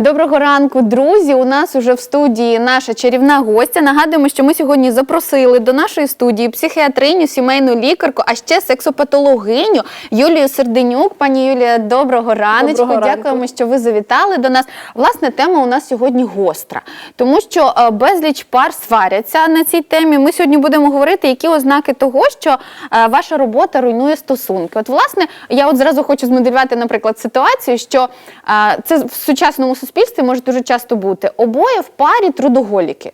Доброго ранку, друзі. У нас уже в студії наша чарівна гостя. Нагадуємо, що ми сьогодні запросили до нашої студії психіатриню, сімейну лікарку, а ще сексопатологиню Юлію Серденюк. Пані Юлія, доброго раночку. Доброго ранку. Дякуємо, що ви завітали до нас. Власне, тема у нас сьогодні гостра, тому що е, безліч пар сваряться на цій темі. Ми сьогодні будемо говорити, які ознаки того, що е, ваша робота руйнує стосунки. От, власне, я от зразу хочу змоделювати, наприклад, ситуацію, що е, це в сучасному суспільстві може дуже часто бути. Обоє в парі трудоголіки.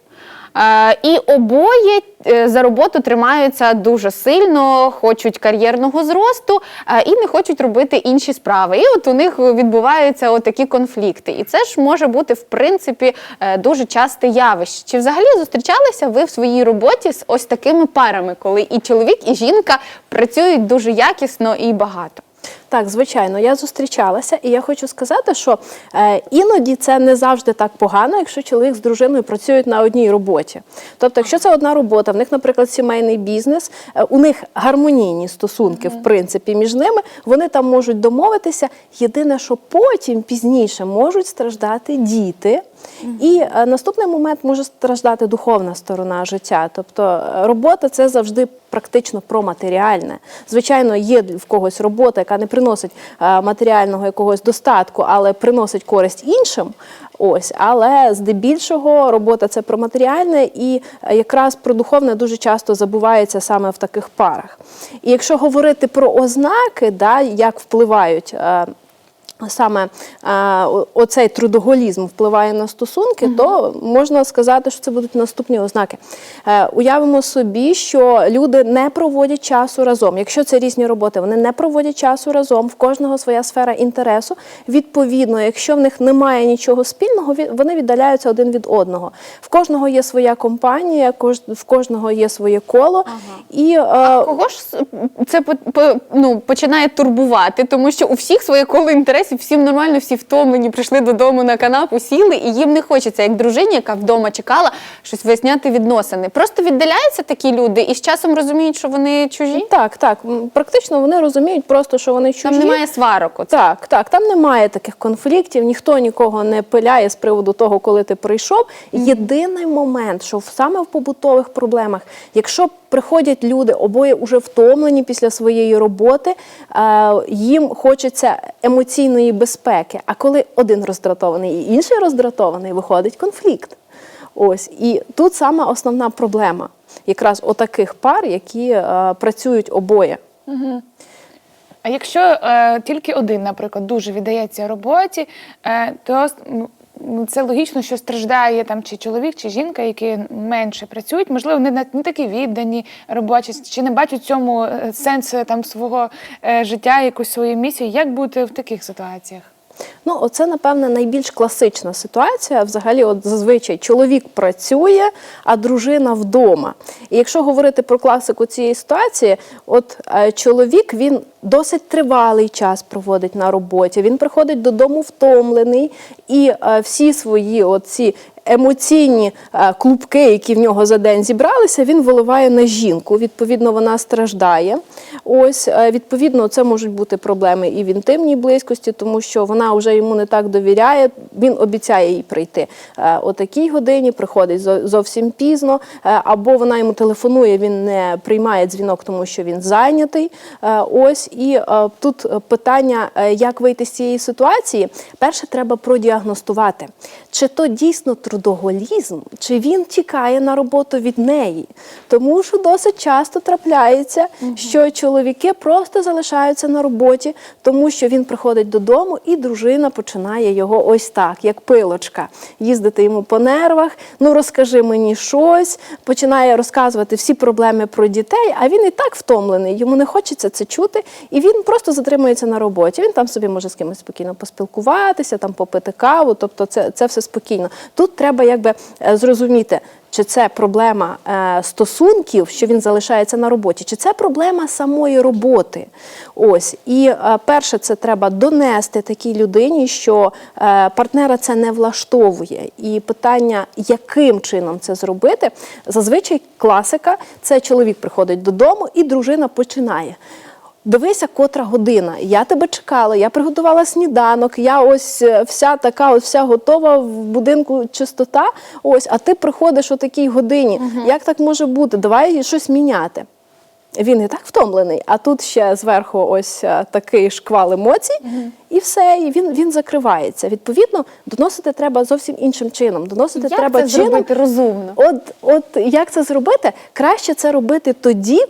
Е, І обоє е, за роботу тримаються дуже сильно, хочуть кар'єрного зросту е, і не хочуть робити інші справи. І от у них відбуваються от такі конфлікти. І це ж може бути в принципі дуже часте явище. Чи взагалі зустрічалися ви в своїй роботі з ось такими парами, коли і чоловік, і жінка працюють дуже якісно і багато? Так, звичайно, я зустрічалася, і я хочу сказати, що е, іноді це не завжди так погано, якщо чоловік з дружиною працюють на одній роботі. Тобто, якщо це одна робота, в них, наприклад, сімейний бізнес, е, у них гармонійні стосунки, в принципі, між ними, вони там можуть домовитися. Єдине, що потім пізніше можуть страждати діти. І е, наступний момент може страждати духовна сторона життя. Тобто е, робота це завжди практично про матеріальне. Звичайно, є в когось робота, яка не приносить е, матеріального якогось достатку, але приносить користь іншим. Ось, але здебільшого робота це про матеріальне, і якраз про духовне дуже часто забувається саме в таких парах. І якщо говорити про ознаки, да, як впливають. Саме е, оцей трудоголізм впливає на стосунки, то можна сказати, що це будуть наступні ознаки. Е, уявимо собі, що люди не проводять часу разом. Якщо це різні роботи, вони не проводять часу разом, в кожного своя сфера інтересу. Відповідно, якщо в них немає нічого спільного, вони віддаляються один від одного. В кожного є своя компанія, в кожного є своє коло. І, е, Кого ж це по- по- ну, починає турбувати, тому що у всіх своє коло інтересів, всім нормально, всі втомлені, прийшли додому на канапу, сіли, і їм не хочеться, як дружині, яка вдома чекала, щось виясняти відносини. Просто віддаляються такі люди і з часом розуміють, що вони чужі. Так, так. Практично вони розуміють просто, що вони чужі. Там немає сварок. Оце. Так, так, там немає таких конфліктів, ніхто нікого не пиляє з приводу того, коли ти прийшов. Єдиний момент, що саме в побутових проблемах, якщо приходять люди, обоє вже втомлені після своєї роботи, е, їм хочеться емоційної безпеки. А коли один роздратований і інший роздратований, виходить конфлікт. Ось і тут саме основна проблема, якраз отаких пар, які е, працюють обоє. А якщо е, тільки один, наприклад, дуже віддається роботі, е, то це логічно, що страждає там чи чоловік, чи жінка, які менше працюють, можливо, на- не такі віддані робочі, чи не бачать цьому сенсу е, там свого е, життя, якусь свою місію. Як бути в таких ситуаціях? Ну, оце, напевне, найбільш класична ситуація. Взагалі, от зазвичай чоловік працює, а дружина вдома. І якщо говорити про класику цієї ситуації, от е, чоловік він досить тривалий час проводить на роботі. Він приходить додому втомлений, і е, всі свої оці емоційні е, клубки, які в нього за день зібралися, він виливає на жінку. Відповідно, вона страждає. Ось, е, відповідно, це можуть бути проблеми і в інтимній близькості, тому що вона вже йому не так довіряє. Він обіцяє їй прийти е, о такій годині, приходить зовсім пізно, або вона йому телефонує, він не приймає дзвінок, тому що він зайнятий. Ось і тут питання, як вийти з цієї ситуації. Перше, треба продіагностувати, чи то дійсно трудоголізм, чи він тікає на роботу від неї. Тому що досить часто трапляється, що чоловіки просто залишаються на роботі, тому що він приходить додому, і дружина починає його ось так, як пилочка, їздити йому по нервах. Ну розкажи мені щось, починає розказувати всі проблеми про дітей, а він і так втомлений, йому не хочеться це чути, і він просто затримується на роботі. Він там собі може з кимось спокійно поспілкуватися, там попити каву. Тобто, це, це все спокійно. Тут треба якби е, зрозуміти. Чи це проблема е, стосунків, що він залишається на роботі, чи це проблема самої роботи? Ось і е, перше, це треба донести такій людині, що партнера це не влаштовує. І питання, яким чином це зробити, зазвичай класика це чоловік приходить додому, і дружина починає. Дивися, котра година. Я тебе чекала, я приготувала сніданок, я ось е, вся така, ось вся готова в будинку чистота. Ось, а ти приходиш о такій годині. Як так може бути? Давай щось міняти. Він і так втомлений, а тут ще зверху ось е, такий шквал емоцій, і все, і він, він закривається. Відповідно, доносити треба зовсім іншим чином. Доносити Як треба це чином, зробити розумно? От, от як це зробити? Краще це робити тоді,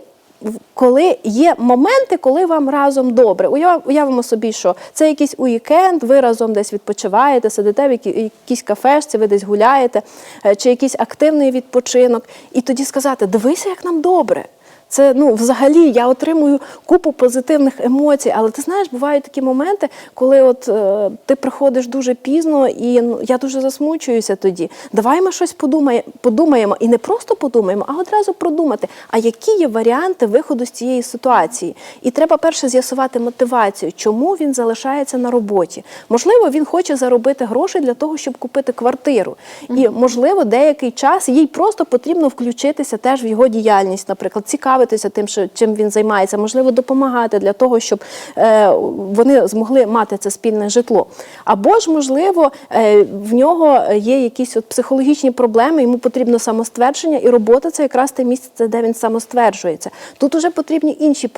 коли є моменти, коли вам разом добре. Уяв- Уявимо собі, що це якийсь уікенд, ви разом десь відпочиваєте, сидите в які- якійсь кафешці, ви десь гуляєте, е, чи якийсь активний відпочинок. І тоді сказати: дивися, як нам добре. Це ну взагалі я отримую купу позитивних емоцій, але ти знаєш, бувають такі моменти, коли от е, ти приходиш дуже пізно, і ну, я дуже засмучуюся тоді. Давай ми щось подумає, подумаємо, і не просто подумаємо, а одразу продумати, а які є варіанти виходу з цієї ситуації. І треба перше з'ясувати мотивацію, чому він залишається на роботі. Можливо, він хоче заробити гроші для того, щоб купити квартиру. І можливо, деякий час їй просто потрібно включитися теж в його діяльність, наприклад, цікавитися тим, що чим він займається, можливо, допомагати для того, щоб е, вони змогли мати це спільне житло. Або ж, можливо, е, в нього є якісь от психологічні проблеми, йому потрібно самоствердження, і робота це якраз те місце, де він самостверджується. Тут уже потрібні інші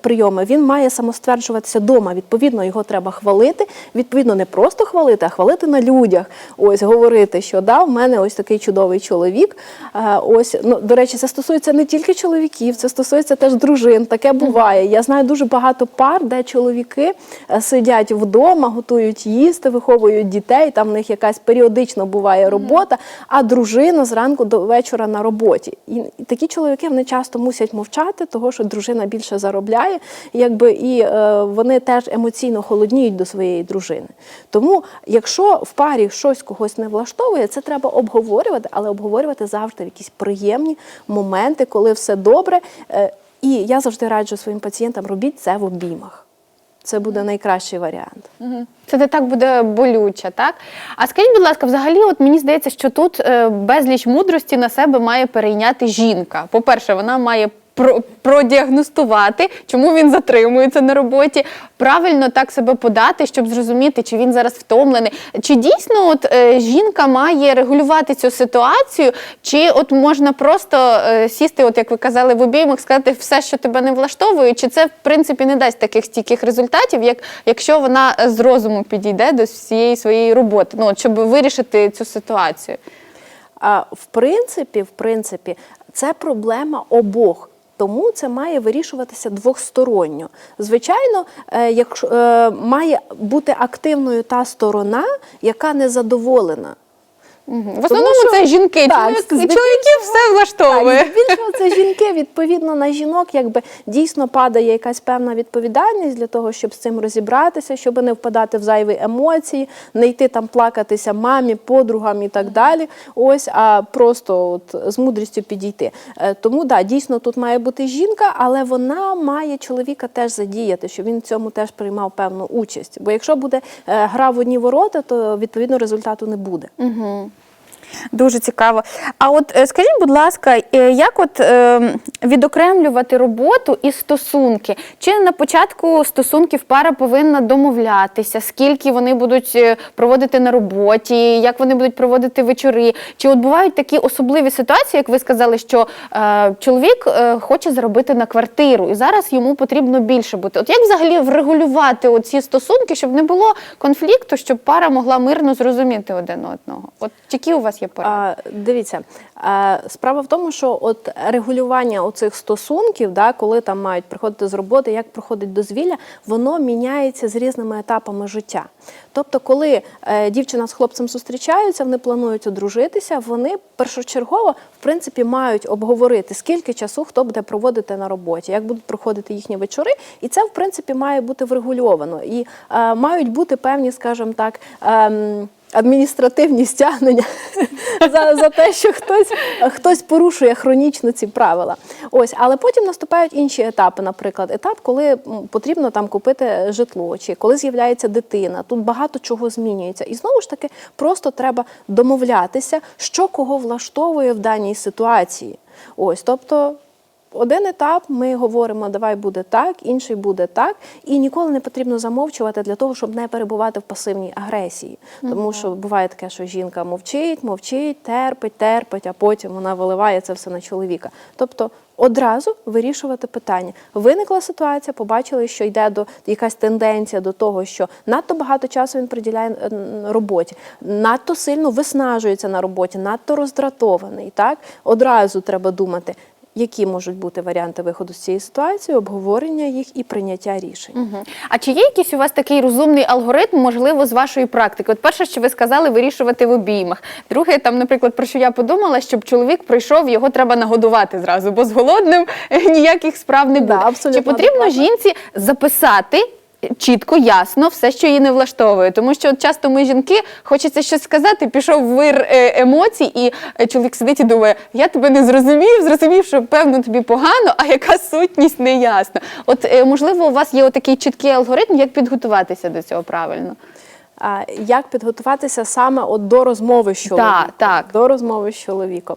прийоми. Він має самостверджуватися вдома. Відповідно, його треба хвалити. Відповідно, не просто хвалити, а хвалити на людях. Ось говорити, що да, в мене ось такий чудовий чоловік. Е, Ось ну до речі, це стосується не тільки чоловіків, це стосується теж дружин. Таке буває. Я знаю дуже багато пар, де чоловіки е, сидять вдома, готують їсти, виховують дітей. Там в них якась періодично буває робота, а дружина зранку до вечора на роботі. І і такі чоловіки вони часто мусять мовчати, того що дружина більше заробляє, якби і е, вони теж емоційно холодніють до своєї дружини. Тому, якщо в парі щось когось не влаштовує, це треба обговорювати, але обговорювати завжди в якісь приємні моменти, коли все добре. Е, І я завжди раджу своїм пацієнтам робіть це в обіймах. Це буде найкращий варіант. Це не так буде болюче, так? А скажіть, будь ласка, взагалі, от мені здається, що тут е, безліч мудрості на себе має перейняти жінка. По-перше, вона має продіагностувати, чому він затримується на роботі, правильно так себе подати, щоб зрозуміти, чи він зараз втомлений. Чи дійсно от е, жінка має регулювати цю ситуацію, чи от можна просто е, сісти, от як ви казали, в обіймах, сказати все, що тебе не влаштовує, чи це в принципі не дасть таких стійких результатів, як якщо вона е, з розуму підійде до всієї своєї роботи, ну от, щоб вирішити цю ситуацію. А в принципі, в принципі, це проблема обох. Тому це має вирішуватися двосторонньо. Звичайно, як якщо е, має бути активною та сторона, яка не задоволена. В основному що- це жінки. Так, Чоловік, чоловіків все влаштовує. Так, здебільшого це жінки. Відповідно на жінок, якби дійсно падає якась певна відповідальність для того, щоб з цим розібратися, щоб не впадати в зайві емоції, не йти там плакатися мамі, подругам і так далі. Ось, а просто от з мудрістю підійти. Е, Тому да, дійсно тут має бути жінка, але вона має чоловіка теж задіяти, щоб він в цьому теж приймав певну участь. Бо якщо буде е, гра в одні ворота, то відповідно результату не буде. Дуже цікаво. А от е, скажіть, будь ласка, е, як от е, відокремлювати роботу і стосунки? Чи на початку стосунків пара повинна домовлятися, скільки вони будуть проводити на роботі, як вони будуть проводити вечори? Чи от бувають такі особливі ситуації, як ви сказали, що е, чоловік е, хоче заробити на квартиру, і зараз йому потрібно більше бути? От як взагалі врегулювати оці стосунки, щоб не було конфлікту, щоб пара могла мирно зрозуміти один одного? От які у вас є поради? А, дивіться, а, справа в тому, що от регулювання оцих стосунків, да, коли там мають приходити з роботи, як проходить дозвілля, воно міняється з різними етапами життя. Тобто, коли е, дівчина з хлопцем зустрічаються, вони планують одружитися, вони першочергово в принципі мають обговорити, скільки часу хто буде проводити на роботі, як будуть проходити їхні вечори, і це в принципі має бути врегульовано. І е, мають бути певні, скажімо так. ем, адміністративні стягнення за, за те, що хтось, хтось порушує хронічно ці правила. Ось, але потім наступають інші етапи. Наприклад, етап, коли потрібно там купити житло, чи коли з'являється дитина. Тут багато чого змінюється. І знову ж таки, просто треба домовлятися, що кого влаштовує в даній ситуації. Ось, тобто. Один етап ми говоримо, давай буде так, інший буде так, і ніколи не потрібно замовчувати для того, щоб не перебувати в пасивній агресії. Тому що буває таке, що жінка мовчить, мовчить, терпить, терпить, а потім вона виливає це все на чоловіка. Тобто одразу вирішувати питання. Виникла ситуація, побачили, що йде до якась тенденція до того, що надто багато часу він приділяє е, роботі, надто сильно виснажується на роботі, надто роздратований. Так одразу треба думати. Які можуть бути варіанти виходу з цієї ситуації, обговорення їх і прийняття рішень. Угу. А чи є якийсь у вас такий розумний алгоритм, можливо, з вашої практики? От перше, що ви сказали, вирішувати в обіймах. Друге, там, наприклад, про що я подумала, щоб чоловік прийшов, його треба нагодувати зразу, бо з голодним ніяких справ не буде. абсолютно Чи потрібно жінці записати? Чітко, ясно, все, що її не влаштовує, тому що от часто ми жінки хочеться щось сказати, пішов вир е, емоцій, і е, чоловік сидить і думає: я тебе не зрозумів, зрозумів, що певно тобі погано, а яка сутність не ясна. От е, можливо, у вас є отакий чіткий алгоритм, як підготуватися до цього правильно. Як підготуватися саме от до розмови з чоловіком? Так, так. До розмови з чоловіком.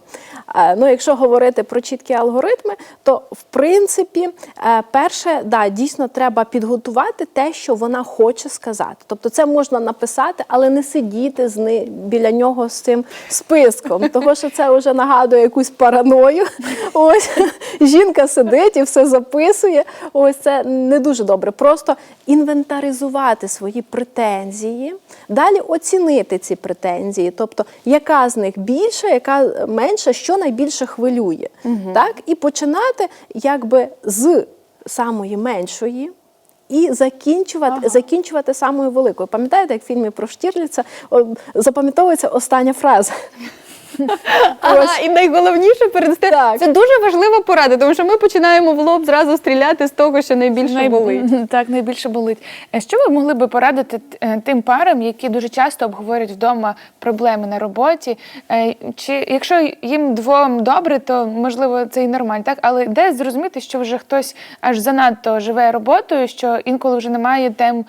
Ну, якщо говорити про чіткі алгоритми, то в принципі, е, перше, да, дійсно треба підготувати те, що вона хоче сказати. Тобто це можна написати, але не сидіти з ни, біля нього з цим списком, тому що це вже нагадує якусь параною. Ось жінка сидить і все записує. Ось це не дуже добре. Просто інвентаризувати свої претензії, далі оцінити ці претензії, тобто яка з них більша, яка менша, що найбільше хвилює. Так? І починати якби з самої меншої. І закінчувати, закінчувати самою великою. Пам'ятаєте, як в фільмі про Штірліца запам'ятовується остання фраза. Ага, і найголовніше перед тим, Так. це дуже важлива порада, тому що ми починаємо в лоб зразу стріляти з того, що найбільше болить. Так, найбільше болить. Е, Що ви могли би порадити е, тим парам, які дуже часто обговорюють вдома проблеми на роботі? Е, Чи якщо їм двом добре, то можливо це і нормально, так? Але де зрозуміти, що вже хтось аж занадто живе роботою, що інколи вже немає тем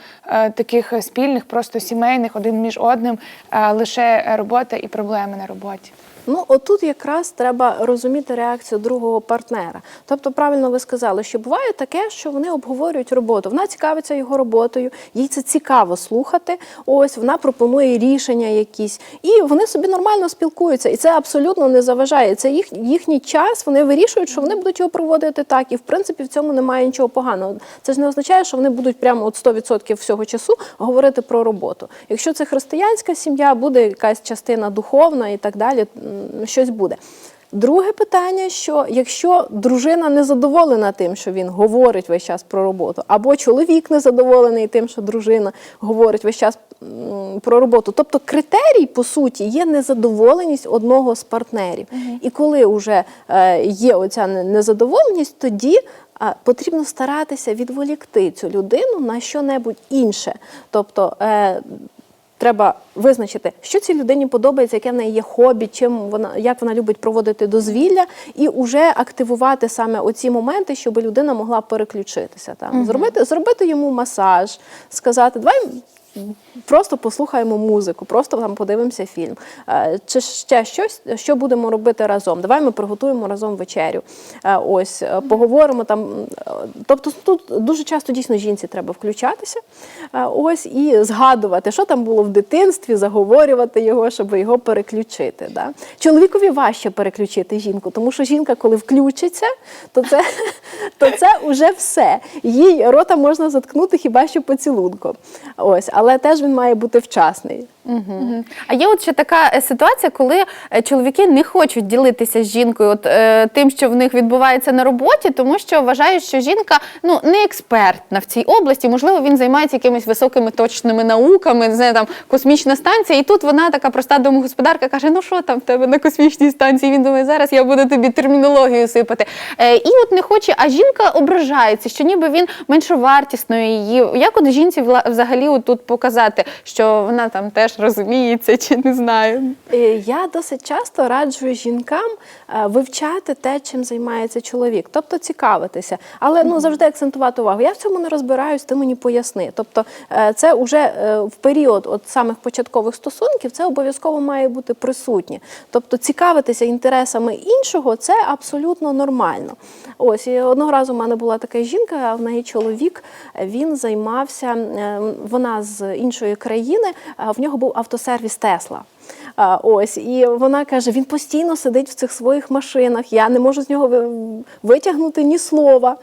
таких спільних, просто сімейних, один між одним, а лише робота і проблеми на роботі. Ну, отут якраз треба розуміти реакцію другого партнера. Тобто, правильно ви сказали, що буває таке, що вони обговорюють роботу. Вона цікавиться його роботою, їй це цікаво слухати. Ось вона пропонує рішення якісь, і вони собі нормально спілкуються. І це абсолютно не заважає. Це їх, їхній час. Вони вирішують, що вони будуть його проводити так. І в принципі в цьому немає нічого поганого. Це ж не означає, що вони будуть прямо от 100% всього часу говорити про роботу. Якщо це християнська сім'я, буде якась частина духовна і так далі, щось буде. Друге питання, що якщо дружина не задоволена тим, що він говорить весь час про роботу, або чоловік не задоволений тим, що дружина говорить весь час про роботу. Тобто критерій, по суті, є незадоволеність одного з партнерів. І коли вже е, є оця незадоволеність, тоді потрібно старатися відволікти цю людину на що-небудь інше. Тобто е, треба визначити, що цій людині подобається, яке в неї є хобі, чим вона як вона любить проводити дозвілля, і вже активувати саме оці моменти, щоб людина могла переключитися. Там зробити, зробити йому масаж, сказати, давай. Просто послухаємо музику, просто там подивимося фільм. Е, Чи ще щось, що будемо робити разом? Давай ми приготуємо разом вечерю. Е, Ось е, поговоримо там. Тобто тут дуже часто дійсно жінці треба включатися. Ось і згадувати, що там було в дитинстві, заговорювати його, щоб його переключити. Да? Чоловікові важче переключити жінку, тому що жінка, коли включиться, то це, то це вже все. Їй рота можна заткнути хіба що поцілунком. Ось, але теж він має бути вчасний. Мгм. А є от ще така е, ситуація, коли е, чоловіки не хочуть ділитися з жінкою от, е, тим, що в них відбувається на роботі, тому що вважають, що жінка ну не експертна в цій області. Можливо, він займається якимись високими точними науками, не знаю, там космічна станція. І тут вона така проста домогосподарка каже: Ну що там в тебе на космічній станції? Він думає, зараз я буду тобі термінологію сипати. Е, і от не хоче, а жінка ображається, що ніби він меншовартісною її. Як от жінці взагалі от тут показати, що вона там теж теж розуміється, чи не знаю. Е, Я досить часто раджу жінкам е, вивчати те, чим займається чоловік, тобто цікавитися, але ну завжди акцентувати увагу. Я в цьому не розбираюсь, ти мені поясни. Тобто, е, це вже в період от самих початкових стосунків це обов'язково має бути присутнє. Тобто, цікавитися інтересами іншого це абсолютно нормально. Ось і одного разу в мене була така жінка, а в неї чоловік він займався, е, вона з іншої країни, а в нього був автосервіс Тесла. А, ось, і вона каже: він постійно сидить в цих своїх машинах. Я не можу з нього витягнути ні слова.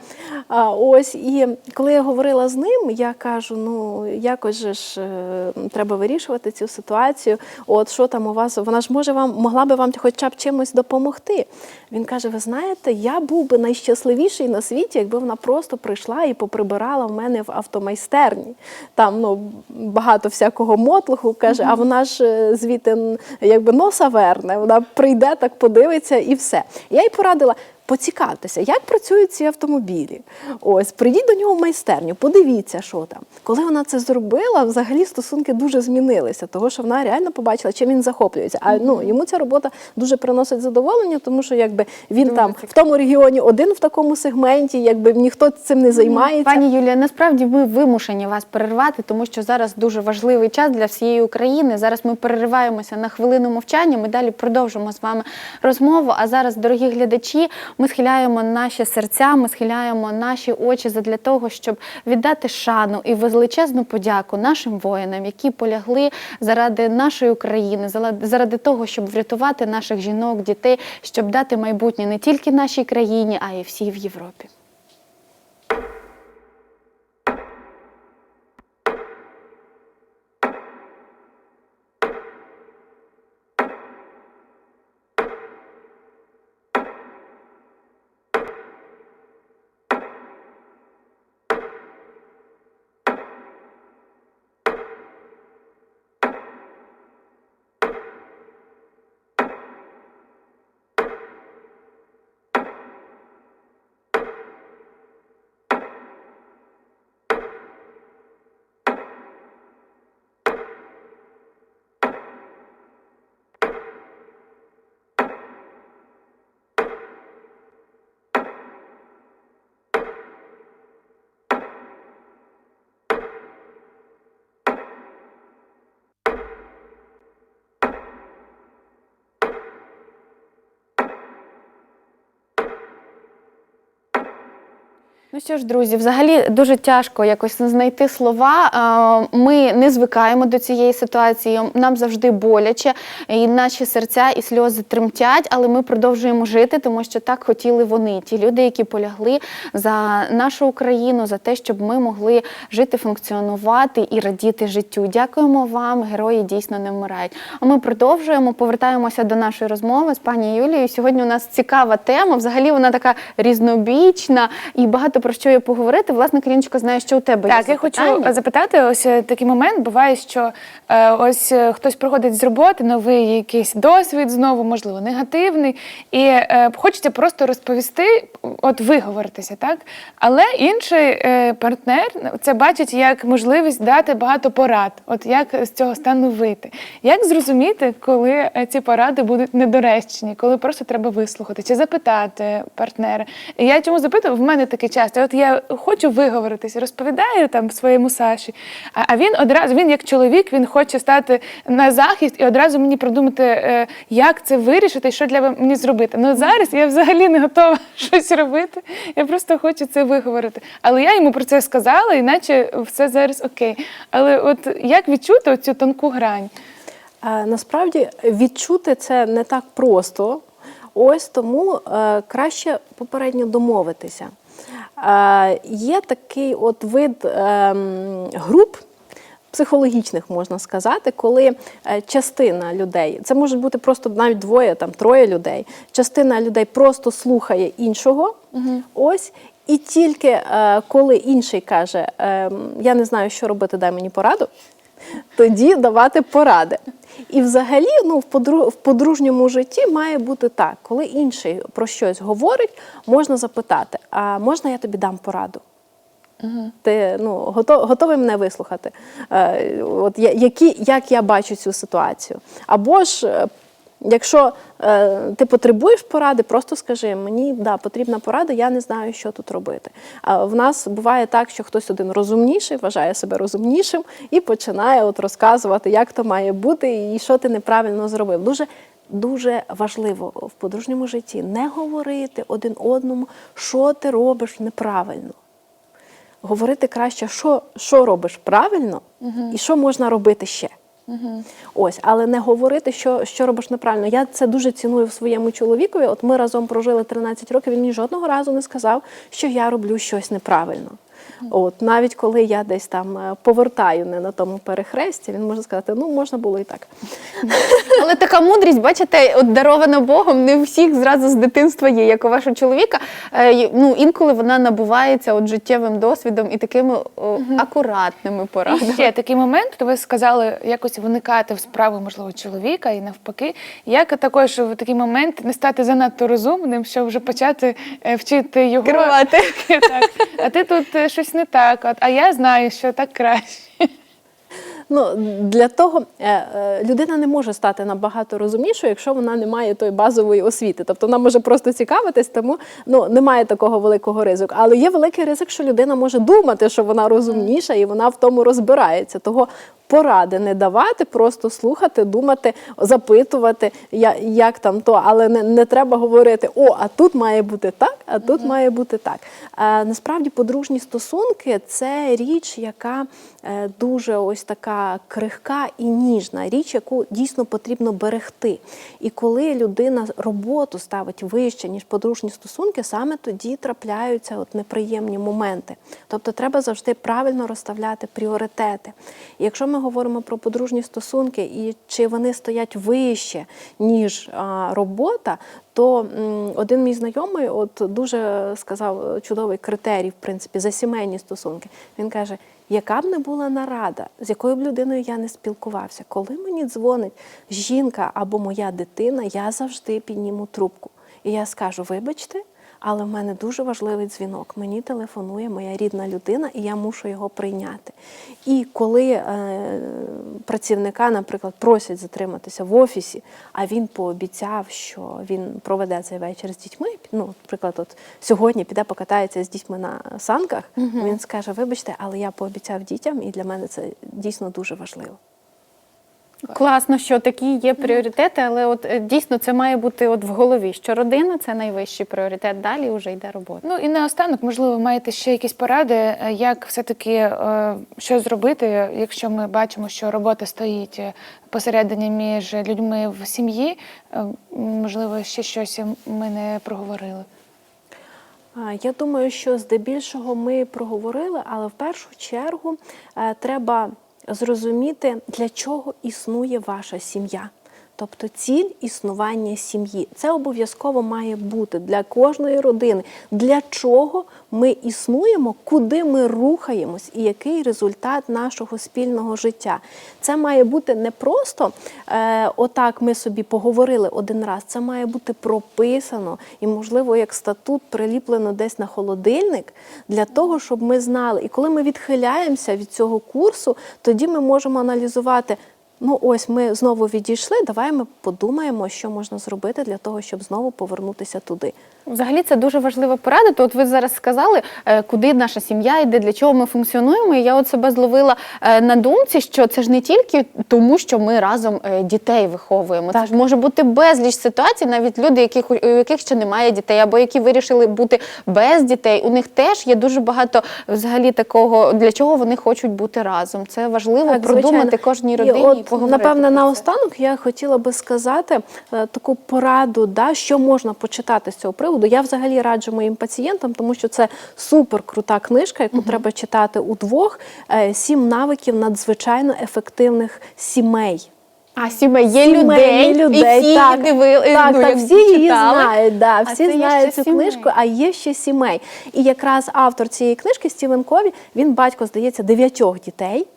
А, ось, і коли я говорила з ним, я кажу: ну якось же ж е, треба вирішувати цю ситуацію. От що там у вас? Вона ж може вам могла би вам хоча б чимось допомогти. Він каже: Ви знаєте, я був би найщасливіший на світі, якби вона просто прийшла і поприбирала в мене в автомайстерні. Там ну багато всякого мотлуху каже, а вона ж е, звідти якби носа верне. Вона прийде, так подивиться і все. Я їй порадила. Поцікавтеся, як працюють ці автомобілі. Ось прийдіть до нього в майстерню, подивіться, що там. Коли вона це зробила, взагалі стосунки дуже змінилися, тому що вона реально побачила, чим він захоплюється. А ну йому ця робота дуже приносить задоволення, тому що якби він там в тому регіоні один в такому сегменті, якби ніхто цим не займається. Пані Юлія, насправді ми вимушені вас перервати, тому що зараз дуже важливий час для всієї України. Зараз ми перериваємося на хвилину мовчання. Ми далі продовжимо з вами розмову. А зараз, дорогі глядачі, ми схиляємо наші серця, ми схиляємо наші очі задля того, щоб віддати шану і величезну подяку нашим воїнам, які полягли заради нашої України, заради того, щоб врятувати наших жінок, дітей, щоб дати майбутнє не тільки нашій країні, а й всій в Європі. Ну що ж, друзі, взагалі дуже тяжко якось знайти слова. Ми не звикаємо до цієї ситуації. Нам завжди боляче, і наші серця і сльози тремтять, але ми продовжуємо жити, тому що так хотіли вони, ті люди, які полягли за нашу Україну, за те, щоб ми могли жити, функціонувати і радіти життю. Дякуємо вам, герої дійсно не вмирають. А ми продовжуємо, повертаємося до нашої розмови з пані Юлією. Сьогодні у нас цікава тема. Взагалі вона така різнобічна і багато про що є поговорити. Власне, Каріночка, знаю, що у тебе є Так, я хочу запитати, ось е, такий момент буває, що е, ось е, хтось приходить з роботи, новий якийсь досвід знову, можливо, негативний, і хочеться просто розповісти, от виговоритися, так? Але інший партнер це бачить як можливість дати багато порад, от як з цього стану вийти. Як зрозуміти, коли ці поради будуть недоречні, коли просто треба вислухати чи запитати партнера? Я чому запитую, в мене таке часто. От я хочу виговоритися, розповідаю там своєму Саші, а, а він одразу, він як чоловік, він хоче стати на захист і одразу мені продумати, е, як це вирішити що для мені зробити. Ну зараз я взагалі не готова щось робити. Я просто хочу це виговорити. Але я йому про це сказала, іначе все зараз окей. Але от як відчути оцю тонку грань? Е, Насправді відчути це не так просто. Ось тому е, краще попередньо домовитися. Е, є такий от вид ем, груп. Психологічних можна сказати, коли е, частина людей, це може бути просто навіть двоє, там троє людей. Частина людей просто слухає іншого, ось, і тільки е, коли інший каже, ем, я не знаю, що робити, дай мені пораду, тоді давати поради. І взагалі, ну, в, подру- в подружньому житті має бути так, коли інший про щось говорить, можна запитати: а можна я тобі дам пораду? Ти ну, готов, готовий мене вислухати, е, от, я- які, як я бачу цю ситуацію. Або ж, е, якщо е, ти потребуєш поради, просто скажи, мені да, потрібна порада, я не знаю, що тут робити. А в нас буває так, що хтось один розумніший, вважає себе розумнішим і починає от розказувати, як то має бути і що ти неправильно зробив. Дуже Дуже важливо в подружньому житті не говорити один одному, що ти робиш неправильно говорити краще, що, що робиш правильно і що можна робити ще. Ось, але не говорити, що, що робиш неправильно. Я це дуже ціную в своєму чоловікові. От ми разом прожили 13 років. Він мені жодного разу не сказав, що я роблю щось неправильно. От навіть коли я десь там е, повертаю не на тому перехресті, він може сказати: ну можна було і так. Але така мудрість, бачите, от дарована Богом, не всіх зразу з дитинства є, як у вашого чоловіка. Е, ну, інколи вона набувається от життєвим досвідом і такими о, акуратними І порадами. ще такий момент, то ви сказали якось виникати в справи, можливо, чоловіка і навпаки. Як також в такий момент не стати занадто розумним, щоб вже почати е, вчити його Керувати. Так. А ти тут щось не так, от, а я знаю, що так краще. Ну, для того е, е, людина не може стати набагато розумнішою, якщо вона не має тої базової освіти. Тобто вона може просто цікавитись, тому ну, немає такого великого ризику. Але є великий ризик, що людина може думати, що вона розумніша і вона в тому розбирається. Того поради не давати, просто слухати, думати, запитувати, як там то, але не, не треба говорити: о, а тут має бути так, а тут має бути так. Е, насправді, подружні стосунки це річ, яка дуже ось така крихка і ніжна, річ, яку дійсно потрібно берегти. І коли людина роботу ставить вище, ніж подружні стосунки, саме тоді трапляються от неприємні моменти. Тобто треба завжди правильно розставляти пріоритети. І якщо ми говоримо про подружні стосунки і чи вони стоять вище, ніж а, робота, то м, один мій знайомий от дуже сказав чудовий критерій, в принципі, за сімейні стосунки. Він каже: яка б не була нарада, з якою б людиною я не спілкувався, коли мені дзвонить жінка або моя дитина, я завжди підніму трубку. І я скажу: вибачте, але в мене дуже важливий дзвінок. Мені телефонує моя рідна людина, і я мушу його прийняти. І коли е, працівника, наприклад, просять затриматися в офісі, а він пообіцяв, що він проведе цей вечір з дітьми. Ну, наприклад, от сьогодні піде покатається з дітьми на санках. Він скаже: Вибачте, але я пообіцяв дітям, і для мене це дійсно дуже важливо. Класно, що такі є пріоритети, але от е, дійсно це має бути от в голові, що родина це найвищий пріоритет. Далі вже йде робота. Ну і наостанок, можливо, маєте ще якісь поради, е, як все-таки е, що зробити, якщо ми бачимо, що робота стоїть посередині між людьми в сім'ї. Можливо, ще щось ми не проговорили. Я думаю, що здебільшого ми проговорили, але в першу чергу треба зрозуміти, для чого існує ваша сім'я. Тобто ціль існування сім'ї. Це обов'язково має бути для кожної родини. Для чого ми існуємо, куди ми рухаємось і який результат нашого спільного життя. Це має бути не просто е, отак ми собі поговорили один раз. Це має бути прописано і, можливо, як статут приліплено десь на холодильник для того, щоб ми знали. І коли ми відхиляємося від цього курсу, тоді ми можемо аналізувати. Ну, ось ми знову відійшли. Давай ми подумаємо, що можна зробити для того, щоб знову повернутися туди. Взагалі це дуже важлива порада. То от ви зараз сказали, е, куди наша сім'я йде, для чого ми функціонуємо. І я от себе зловила е, на думці, що це ж не тільки тому, що ми разом е, дітей виховуємо. Це ж може бути безліч ситуацій, навіть люди, яких у яких ще немає дітей, або які вирішили бути без дітей. У них теж є дуже багато взагалі такого, для чого вони хочуть бути разом. Це важливо Так, продумати звичайно. кожній І родині. от, і поговорити напевне, наостанок я хотіла би сказати таку пораду, да, що можна почитати з цього приводу. Я взагалі раджу моїм пацієнтам, тому що це супер крута книжка, яку треба читати удвох. Е, Сім навиків надзвичайно ефективних сімей. А сімей є Сімей, людей, людей, і всі так. її дивили, Так, ну, так, всі її читали. знають, да, всі знають цю сімей. книжку, а є ще сімей. І якраз автор цієї книжки Стівен Кові, він батько, здається, дев'ятьох дітей.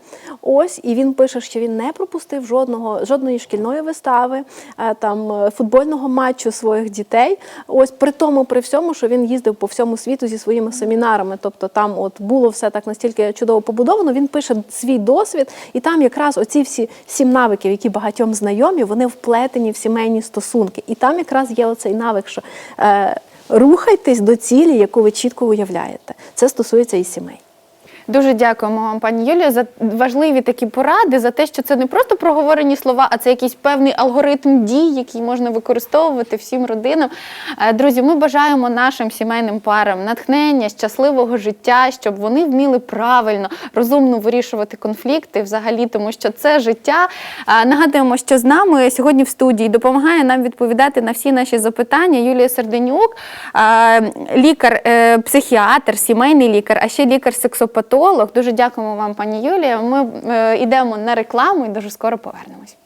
Ось і він пише, що він не пропустив жодного жодної шкільної вистави, е, там е, футбольного матчу своїх дітей. Ось при тому, при всьому, що він їздив по всьому світу зі своїми семінарами. Тобто там от було все так настільки чудово побудовано. Він пише свій досвід, і там якраз оці всі сім навиків, які багатьом знайомі, вони вплетені в сімейні стосунки. І там якраз є оцей навик, що е, рухайтесь до цілі, яку ви чітко уявляєте. Це стосується і сімей. Дуже дякуємо вам, пані Юлію, за важливі такі поради, за те, що це не просто проговорені слова, а це якийсь певний алгоритм дій, який можна використовувати всім родинам. Е, Друзі, ми бажаємо нашим сімейним парам натхнення, щасливого життя, щоб вони вміли правильно, розумно вирішувати конфлікти взагалі, тому що це життя. Е, Нагадуємо, що з нами сьогодні в студії допомагає нам відповідати на всі наші запитання Юлія Серденюк, е, лікар, психіатр, сімейний лікар, а ще лікар-сексопатолог. Дуже дякуємо вам, пані Юлія. Ми е, йдемо на рекламу і дуже скоро повернемось.